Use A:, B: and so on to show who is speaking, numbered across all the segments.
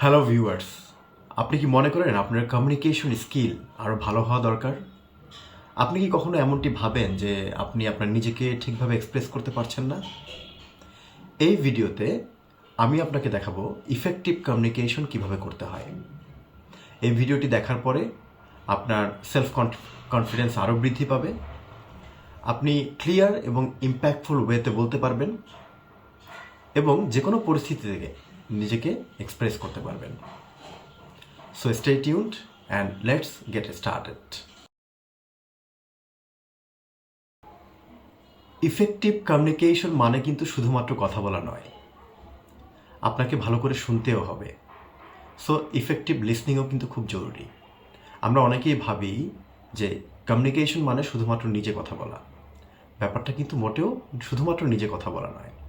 A: Hello viewers আপনি কি মনে করেন আপনার কমিউনিকেশন স্কিল আরও ভালো হওয়া দরকার? আপনি কি কখনো এমনটি ভাবেন যে আপনি আপনার নিজেকে ঠিকভাবে এক্সপ্রেস করতে পারছেন না? এই ভিডিওতে আমি আপনাকে দেখাবো ইফেক্টিভ কমিউনিকেশন কীভাবে করতে হয়। এই ভিডিওটি দেখার পরে আপনার সেলফ কনফিডেন্স আরও বৃদ্ধি পাবে। আপনি ক্লিয়ার এবং ইম্প্যাক্টফুল ওয়েতে বলতে পারবেন এবং যে কোনো পরিস্থিতি থেকে নিজেকে এক্সপ্রেস করতে পারবেন। So stay tuned and let's get started effective communication মানে কিন্তু শুধুমাত্র কথা বলা নয়। আপনাকে ভালো করে শুনতেও হবে। সো ইফেক্টিভ লিসনিংও কিন্তু খুব জরুরি। আমরা অনেকেই ভাবি যে কমিউনিকেশন মানে শুধুমাত্র নিজে কথা বলা। ব্যাপারটা কিন্তু মোটেও শুধুমাত্র নিজে কথা বলা নয়।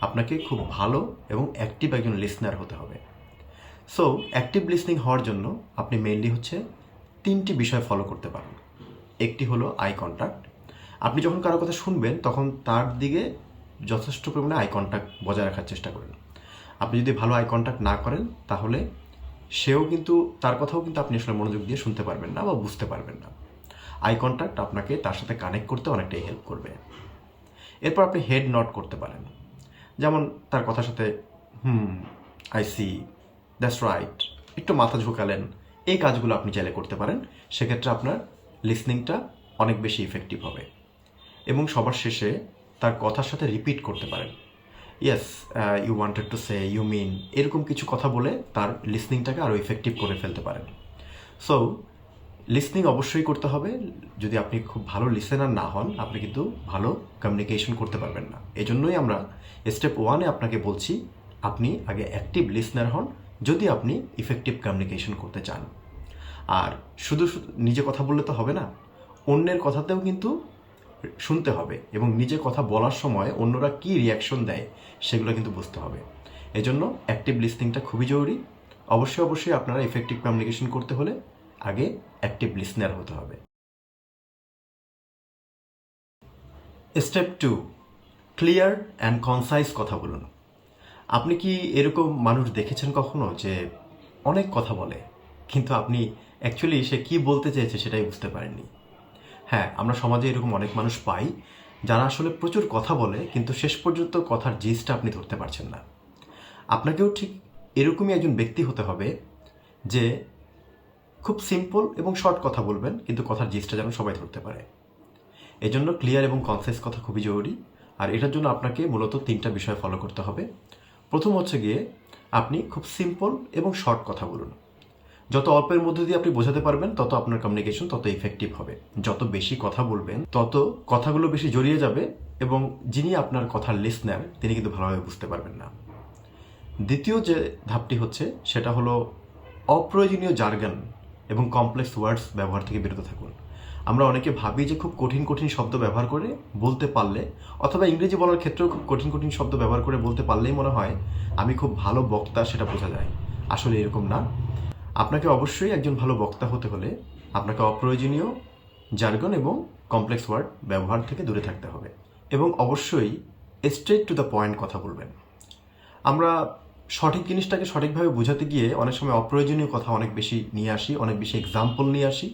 A: আপনাকে খুব ভালো এবং অ্যাক্টিভ একজন লিসনার হতে হবে। সো অ্যাক্টিভ লিসনিং হওয়ার জন্য আপনি মেইনলি হচ্ছে তিনটি বিষয় ফলো করতে পারেন। একটি হলো আই কন্ট্যাক্ট আপনি যখন কারও কথা শুনবেন, তখন তার দিকে যথেষ্ট পরিমাণে আই কন্ট্যাক্ট বজায় রাখার চেষ্টা করেন। আপনি যদি ভালো আই কন্ট্যাক্ট না করেন, তাহলে সেও কিন্তু, তার কথাও কিন্তু আপনি আসলে মনোযোগ দিয়ে শুনতে পারবেন না বা বুঝতে পারবেন না। আই কন্ট্যাক্ট আপনাকে তার সাথে কানেক্ট করতে অনেকটাই হেল্প করবে। এরপর আপনি হেড নট করতে পারেন। যেমন তার কথার সাথে, hmm I see that's right একটু মাথা ঝুঁকালেন। এই কাজগুলো আপনি চাইলে করতে পারেন। সেক্ষেত্রে আপনার লিসনিংটা অনেক বেশি ইফেক্টিভ হবে। এবং সবার শেষে তার কথার সাথে রিপিট করতে পারেন। Yes you wanted to say you mean এরকম কিছু কথা বলে তার লিসনিংটাকে আরও ইফেক্টিভ করে ফেলতে পারেন। সো লিসনিং অবশ্যই করতে হবে। যদি আপনি খুব ভালো লিসেনার না হন, আপনি কিন্তু ভালো কমিউনিকেশন করতে পারবেন না। এজন্যই আমরা স্টেপ ওয়ানে আপনাকে বলছি, আপনি আগে অ্যাক্টিভ লিসনার হন, যদি আপনি ইফেক্টিভ কমিউনিকেশন করতে চান। আর শুধু নিজে কথা বললে তো হবে না, অন্যের কথাতেও কিন্তু শুনতে হবে এবং নিজে কথা বলার সময় অন্যরা কি রিয়াকশন দেয়, সেগুলো কিন্তু বুঝতে হবে। এজন্য অ্যাক্টিভ লিসনিংটা খুবই জরুরি। অবশ্যই অবশ্যই আপনারা ইফেক্টিভ কমিউনিকেশন করতে হলে আগে অ্যাক্টিভ লিসনার হতে হবে। Step two clear and concise কথা বলুন। আপনি কি এরকম মানুষ দেখেছেন কখনো যে অনেক কথা বলে, কিন্তু আপনি অ্যাকচুয়ালি সে কি বলতে চেয়েছে সেটাই বুঝতে পারেননি? হ্যাঁ আমরা সমাজে এরকম অনেক মানুষ পাই যারা আসলে প্রচুর কথা বলে, কিন্তু শেষ পর্যন্ত কথার জিজটা আপনি ধরতে পারছেন না। আপনাকেও ঠিক এরকমই একজন ব্যক্তি হতে হবে যে খুব সিম্পল এবং শর্ট কথা বলবেন, কিন্তু কথার জিজটা যেন সবাই ধরতে পারে। এজন্য ক্লিয়ার এবং কনসাইজ কথা খুবই জরুরি। আর এটার জন্য আপনাকে মূলত তিনটা বিষয় ফলো করতে হবে। প্রথম হচ্ছে গিয়ে আপনি খুব সিম্পল এবং শর্ট কথা বলুন। যত অল্পের মধ্যে দিয়ে আপনি বোঝাতে পারবেন, তত আপনার কমিউনিকেশন তত ইফেক্টিভ হবে। যত বেশি কথা বলবেন, তত কথাগুলো বেশি জড়িয়ে যাবে এবং যিনি আপনার কথার লিসনার তিনি কিন্তু ভালোভাবে বুঝতে পারবেন না। দ্বিতীয় যে ধাপটি হচ্ছে, সেটা হলো অপ্রয়োজনীয় জার্গান এবং কমপ্লেক্স ওয়ার্ডস ব্যবহার থেকে বিরত থাকুন। আমরা অনেকে ভাবি যে খুব কঠিন কঠিন শব্দ ব্যবহার করে বলতে পারলে, অথবা ইংরেজি বলার ক্ষেত্রেও খুব কঠিন কঠিন শব্দ ব্যবহার করে বলতে পারলেই মনে হয় আমি খুব ভালো বক্তা সেটা বোঝা যায়। আসলে এরকম না। আপনাকে অবশ্যই একজন ভালো বক্তা হতে হলে আপনাকে অপ্রয়োজনীয় জার্গন এবং কমপ্লেক্স ওয়ার্ড ব্যবহার থেকে দূরে থাকতে হবে এবং অবশ্যই স্ট্রেট টু দ্য পয়েন্ট কথা বলবেন। আমরা সঠিক জিনিসটাকে সঠিকভাবে বোঝাতে গিয়ে অনেক সময় অপ্রয়োজনীয় কথা অনেক বেশি নিয়ে আসি, অনেক বেশি এক্সাম্পল নিয়ে আসি।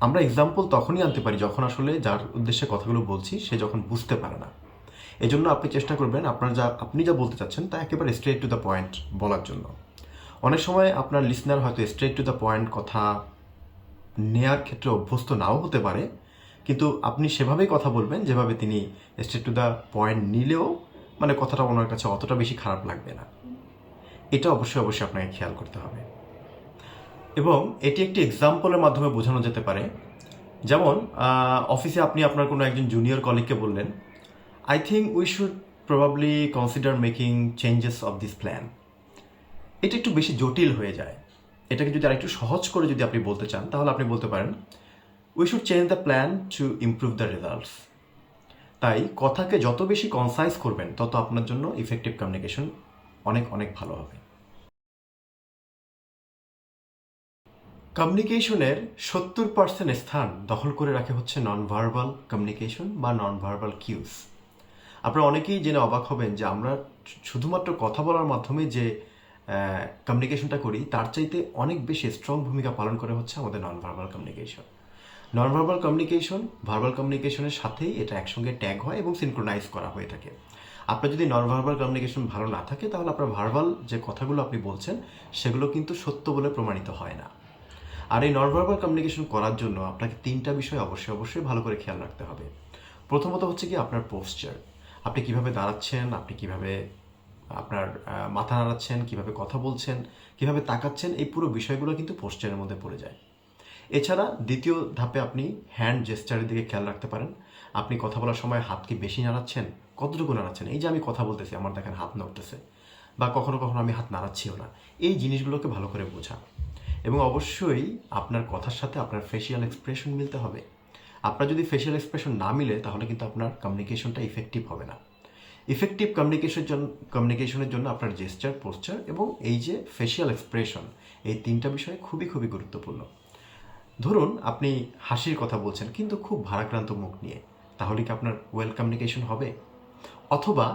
A: আমরা এক্সাম্পল তখনই আনতে পারি যখন আসলে যার উদ্দেশ্যে কথাগুলো বলছি, সে যখন বুঝতে পারে না। এজন্য আপনি চেষ্টা করবেন আপনার যা, আপনি যা বলতে চাচ্ছেন তা একেবারে স্ট্রেট টু দ্য পয়েন্ট বলার জন্য। অনেক সময় আপনার লিসনার হয়তো স্ট্রেট টু দ্য পয়েন্ট কথা নেয়ার ক্ষেত্রে অভ্যস্ত নাও হতে পারে, কিন্তু আপনি সেভাবেই কথা বলবেন যেভাবে তিনি স্ট্রেট টু দ্য পয়েন্ট নিলেও মানে কথাটা ওনার কাছে অতটা বেশি খারাপ লাগবে না। এটা অবশ্যই অবশ্যই আপনাকে খেয়াল করতে হবে। এবং এটি একটি এক্সাম্পলের মাধ্যমে বোঝানো যেতে পারে। যেমন অফিসে আপনি আপনার কোনো একজন জুনিয়র কলিগকে বললেন I think we should probably consider making changes of this plan এটা একটু বেশি জটিল হয়ে যায়। এটাকে যদি আরেকটু সহজ করে যদি আপনি বলতে চান, তাহলে আপনি বলতে পারেন we should change the plan to improve the results তাই কথাকে যত বেশি কনসাইজ করবেন, তত আপনার জন্য ইফেক্টিভ কমিউনিকেশন অনেক অনেক ভালো হবে। কমিউনিকেশনের সত্তর পার্সেন্ট স্থান দখল করে রাখে হচ্ছে নন ভার্বাল কমিউনিকেশন বা নন ভার্বাল কিউস আপনারা অনেকেই জেনে অবাক হবেন যে আমরা শুধুমাত্র কথা বলার মাধ্যমে যে কমিউনিকেশনটা করি, তার চাইতে অনেক বেশি স্ট্রং ভূমিকা পালন করে হচ্ছে আমাদের non verbal communication non verbal communication verbal কমিউনিকেশনের সাথেই এটা একসঙ্গে ট্যাগ হয় এবং সিনক্রোনাইজ করা হয়ে থাকে। আপনার যদি নন ভার্বাল কমিউনিকেশন ভালো না থাকে, তাহলে আপনার ভার্বাল যে কথাগুলো আপনি বলছেন, সেগুলো কিন্তু সত্য বলে প্রমাণিত হয় না। আর এই নন ভার্বাল কমিউনিকেশন করার জন্য আপনাকে তিনটা বিষয় অবশ্যই অবশ্যই ভালো করে খেয়াল রাখতে হবে। প্রথমত হচ্ছে কি আপনার পোস্টার আপনি কীভাবে দাঁড়াচ্ছেন, আপনি কীভাবে, আপনার মাথা নাড়াচ্ছেন, কীভাবে কথা বলছেন, কীভাবে তাকাচ্ছেন, এই পুরো বিষয়গুলো কিন্তু পোস্টারের মধ্যে পড়ে যায়। এছাড়া দ্বিতীয় ধাপে আপনি হ্যান্ড জেস্টারের দিকে খেয়াল রাখতে পারেন। আপনি কথা বলার সময় হাত কি বেশি নাড়াচ্ছেন, কতটুকু নাড়াচ্ছেন? এই যে আমি কথা বলতেছি, আমার দেখেন হাত নড়তেছে। বা কখনো কখনো আমি হাত নাড়াচ্ছিও না। এই জিনিসগুলোকে ভালো করে বোঝা। এবং অবশ্যই আপনার কথার সাথে আপনার ফেসিয়াল এক্সপ্রেশন মিলতে হবে। আপনার যদি ফেসিয়াল এক্সপ্রেশন না মিলে, তাহলে কিন্তু আপনার কমিউনিকেশনটা ইফেক্টিভ হবে না। ইফেক্টিভ কমিউনিকেশন জন্য কমিউনিকেশনের জন্য আপনার জেস্টার পোস্টার এবং এই যে ফেসিয়াল এক্সপ্রেশন এই তিনটা বিষয় খুবই খুবই গুরুত্বপূর্ণ। ধরুন আপনি হাসির কথা বলছেন, কিন্তু খুব ভারাক্রান্ত মুখ নিয়ে, তাহলে কি আপনার ওয়েল কমিউনিকেশন হবে? অথবা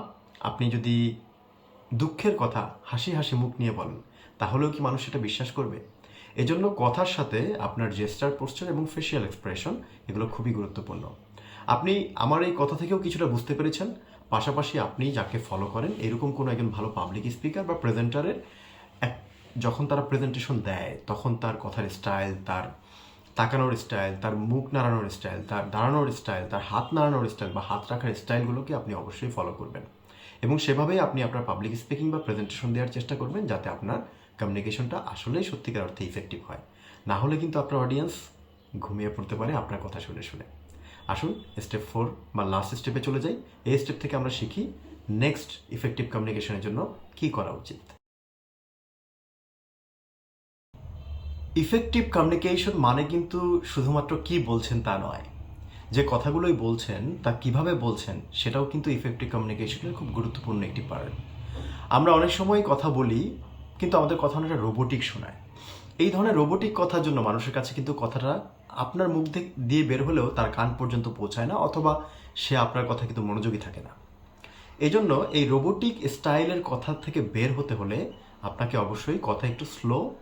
A: আপনি যদি দুঃখের কথা, হাসি হাসি মুখ নিয়ে বলেন, তাহলেও কি মানুষ সেটা বিশ্বাস করবে? এজন্য কথার সাথে আপনার জেস্টার পোস্টার এবং ফেসিয়াল এক্সপ্রেশন এগুলো খুবই গুরুত্বপূর্ণ। আপনি আমার এই কথা থেকেও কিছুটা বুঝতে পেরেছেন, পাশাপাশি আপনি যাকে ফলো করেন, এরকম কোনো একজন ভালো পাবলিক স্পিকার বা প্রেজেন্টারের যখন তারা প্রেজেন্টেশন দেয়, তখন তার কথার স্টাইল তার তাকানোর স্টাইল তার মুখ নাড়ানোর স্টাইল তার দাঁড়ানোর স্টাইল তার হাত নাড়ানোর স্টাইল বা হাত রাখার স্টাইলগুলোকে আপনি অবশ্যই ফলো করবেন। এবং সেভাবেই আপনি আপনার পাবলিক স্পিকিং বা প্রেজেন্টেশন দেওয়ার চেষ্টা করবেন যাতে আপনার কমিউনিকেশনটা আসলেই সত্যিকার অর্থে ইফেক্টিভ হয়। না হলে কিন্তু আপনার অডিয়েন্স ঘুমিয়ে পড়তে পারে আপনার কথা শুনে শুনে। আসুন স্টেপ ফোর বা লাস্ট স্টেপে চলে যাই। এই স্টেপ থেকে আমরা শিখি নেক্সট ইফেক্টিভ কমিউনিকেশনের জন্য কি করা উচিত। ইফেক্টিভ কমিউনিকেশন মানে কিন্তু শুধুমাত্র কি বলছেন তা নয়। যে কথাগুলোই বলছেন, তা কীভাবে বলছেন, সেটাও কিন্তু ইফেক্টিভ কমিউনিকেশনের খুব গুরুত্বপূর্ণ একটি পার্ট আমরা অনেক সময় কথা বলি, কিন্তু আমাদের কথা অনেকটা রোবোটিক শোনায়। এই ধরনের রোবোটিক কথার জন্য মানুষের কাছে কিন্তু কথাটা আপনার মুখ দিয়ে- বের হলেও তার কান পর্যন্ত পৌঁছায় না, অথবা সে আপনার কথা কিন্তু মনোযোগী থাকে না। এই জন্য এই রোবোটিক স্টাইলের কথা থেকে বের হতে হলে আপনাকে অবশ্যই কথা একটু স্লো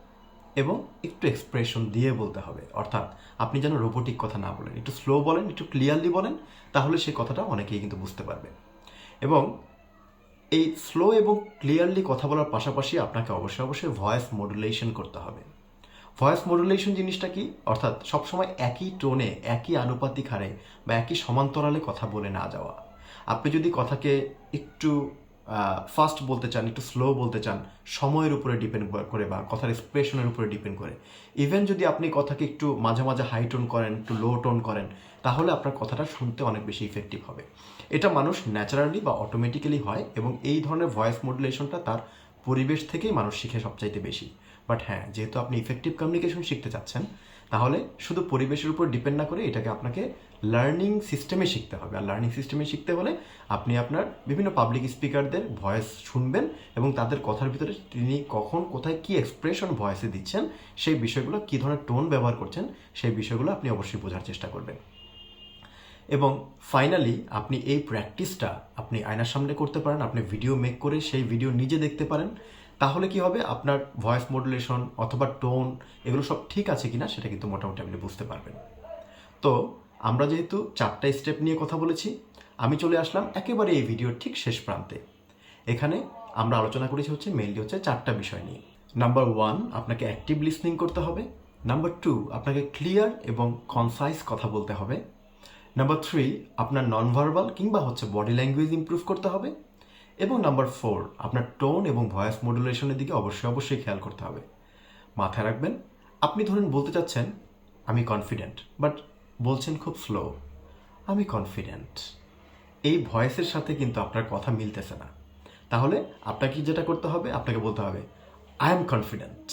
A: এবং একটু এক্সপ্রেশন দিয়ে বলতে হবে। অর্থাৎ আপনি যেন রোবোটিক কথা না বলেন। একটু স্লো বলেন, একটু ক্লিয়ারলি বলেন, তাহলে সেই কথাটা অনেকেই কিন্তু বুঝতে পারবে। এবং এই স্লো এবং ক্লিয়ারলি কথা বলার পাশাপাশি আপনাকে অবশ্যই অবশ্যই ভয়েস মডুলেশন করতে হবে। ভয়েস মডুলেশন জিনিসটা কি? অর্থাৎ সবসময় একই টোনে একই আনুপাতিক হারে বা একই সমান্তরালে কথা বলে না যাওয়া। আপনি যদি কথাকে একটু ফাস্ট বলতে চান, একটু স্লো বলতে চান, সময়ের উপরে ডিপেন্ড করে বা কথার এক্সপ্রেশনের উপরে ডিপেন্ড করে। ইভেন যদি আপনি কথাকে একটু মাঝে মাঝে হাই টোন করেন, একটু লো টোন করেন, তাহলে আপনার কথাটা শুনতে অনেক বেশি ইফেক্টিভ হবে। এটা মানুষ ন্যাচারালি বা অটোমেটিক্যালি হয় এবং এই ধরনের ভয়েস মডুলেশনটা তার পরিবেশ থেকেই মানুষ শিখে সবচাইতে বেশি। বাট হ্যাঁ যেহেতু আপনি ইফেক্টিভ কমিউনিকেশন শিখতে চাচ্ছেন তাহলে শুধু পরিবেশের উপর ডিপেন্ড না করে এটাকে আপনাকে লার্নিং সিস্টেমে শিখতে হবে। আর লার্নিং সিস্টেমে শিখতে হলে আপনি আপনার বিভিন্ন পাবলিক স্পিকারদের ভয়েস শুনবেন এবং তাদের কথার ভিতরে তিনি কখন, কোথায় কি এক্সপ্রেশন ভয়েসে দিচ্ছেন, সেই বিষয়গুলো কী ধরনের টোন ব্যবহার করছেন, সেই বিষয়গুলো আপনি অবশ্যই বোঝার চেষ্টা করবেন। এবং ফাইনালি আপনি এই প্র্যাকটিসটা আপনি আয়নার সামনে করতে পারেন, আপনি ভিডিও মেক করে সেই ভিডিও নিজে দেখতে পারেন। তাহলে কি হবে? আপনার ভয়েস মডুলেশন অথবা টোন এগুলো সব ঠিক আছে কিনা সেটা কিন্তু মোটামুটি আপনি বুঝতে পারবেন। তো আমরা যেহেতু চারটা স্টেপ নিয়ে কথা বলেছি, আমি চলে আসলাম একেবারে এই ভিডিওর ঠিক শেষ প্রান্তে। এখানে আমরা আলোচনা করেছি হচ্ছে মেইনলি হচ্ছে চারটা বিষয় নিয়ে। নাম্বার ওয়ান আপনাকে অ্যাক্টিভ লিসনিং করতে হবে। নাম্বার টু আপনাকে ক্লিয়ার এবং কনসাইজ কথা বলতে হবে। নাম্বার থ্রি আপনার নন ভার্বাল কিংবা হচ্ছে বডি ল্যাঙ্গুয়েজ ইমপ্রুভ করতে হবে। এবং নাম্বার ফোর আপনার টোন এবং ভয়েস মডুলেশনের দিকে অবশ্যই অবশ্যই খেয়াল করতে হবে। মাথায় রাখবেন, আপনি ধরুন বলতে চাচ্ছেন, আমি কনফিডেন্ট বাট বলছেন খুব স্লো আমি কনফিডেন্ট এই ভয়েসের সাথে কিন্তু আপনার কথা মিলতেছে না। তাহলে আপনাকে যেটা করতে হবে, আপনাকে বলতে হবে আই এম কনফিডেন্ট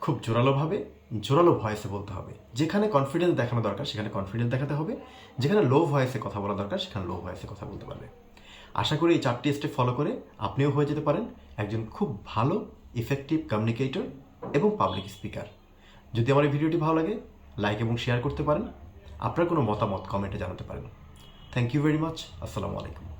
A: খুব জোরালোভাবে, জোরালো ভয়েসে বলতে হবে। যেখানে কনফিডেন্স দেখানো দরকার, সেখানে কনফিডেন্স দেখাতে হবে। যেখানে লো ভয়েসে কথা বলা দরকার, সেখানে লো ভয়েসে কথা বলতে পারবে। আশা করি এই চারটি স্টেপ ফলো করে আপনিও হয়ে যেতে পারেন একজন খুব ভালো ইফেক্টিভ কমিউনিকেটর এবং পাবলিক স্পিকার যদি আমার এই ভিডিওটি ভালো লাগে লাইক এবং শেয়ার করতে পারেন। আপনার কোনো মতামত কমেন্টে জানাতে পারেন। থ্যাংক ইউ ভেরি মাচ আসসালামু আলাইকুম।